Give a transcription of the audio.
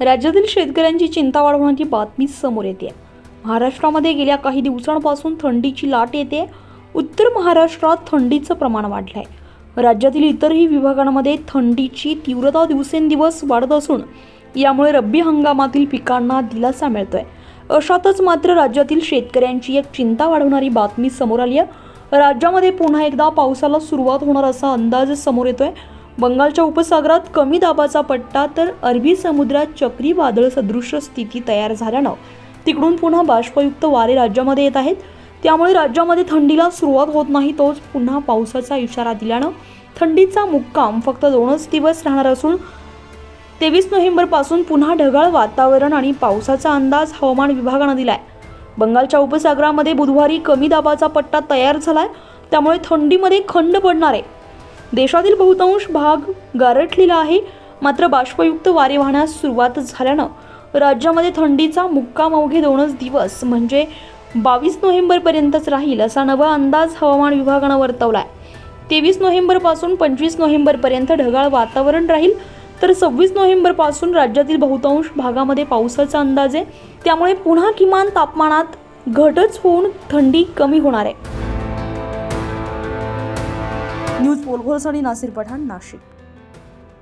राज्यातील शेतकऱ्यांची चिंता वाढवण्याची बातमी समोर येते. महाराष्ट्रामध्ये गेल्या काही दिवसांपासून थंडीची लाट येते. उत्तर महाराष्ट्रात थंडीचं प्रमाण वाढलं आहे राज्यातील इतरही विभागांमध्ये थंडीची तीव्रता दिवसेंदिवस वाढत असून यामुळे रब्बी हंगामातील पिकांना दिलासा मिळतोय. अशातच मात्र राज्यातील शेतकऱ्यांची एक चिंता वाढवणारी बातमी समोर आली आहे राज्यामध्ये पुन्हा एकदा पावसाला सुरुवात होणार असा अंदाज समोर येतोय. बंगालच्या उपसागरात कमी दाबाचा पट्टा तर अरबी समुद्रात चक्रीवादळ सदृश स्थिती तयार झाल्यानं तिकडून पुन्हा बाष्पयुक्त वारे राज्यामध्ये येत आहेत. त्यामुळे राज्यामध्ये थंडीला सुरुवात होत नाही तोच पुन्हा पावसाचा इशारा दिल्यानं थंडीचा मुक्काम फक्त दोनच दिवस राहणार असून तेवीस नोव्हेंबरपासून पुन्हा ढगाळ वातावरण आणि पावसाचा अंदाज हवामान विभागानं दिलाय. बंगालच्या उपसागरामध्ये बुधवारी कमी दाबाचा पट्टा तयार झालाय. त्यामुळे थंडीमध्ये खंड पडणार आहे. देशातील बहुतांश भाग गारठलेला आहे. मात्र बाष्पयुक्त वारे वाहण्यास सुरुवात झाल्यानं राज्यामध्ये थंडीचा मुक्काम अवघे दोनच दिवस म्हणजे बावीस नोव्हेंबरपर्यंतच राहील असा नवा अंदाज हवामान विभागानं वर्तवला आहे तेवीस नोव्हेंबरपासून पंचवीस नोव्हेंबरपर्यंत ढगाळ वातावरण राहील. तर सव्वीस नोव्हेंबरपासून राज्यातील बहुतांश भागामध्ये पावसाचा अंदाज आहे. त्यामुळे पुन्हा किमान तापमानात घटच होऊन थंडी कमी होणार आहे. न्यूज पोलघोरसाठी नासिर पठाण नाशिक.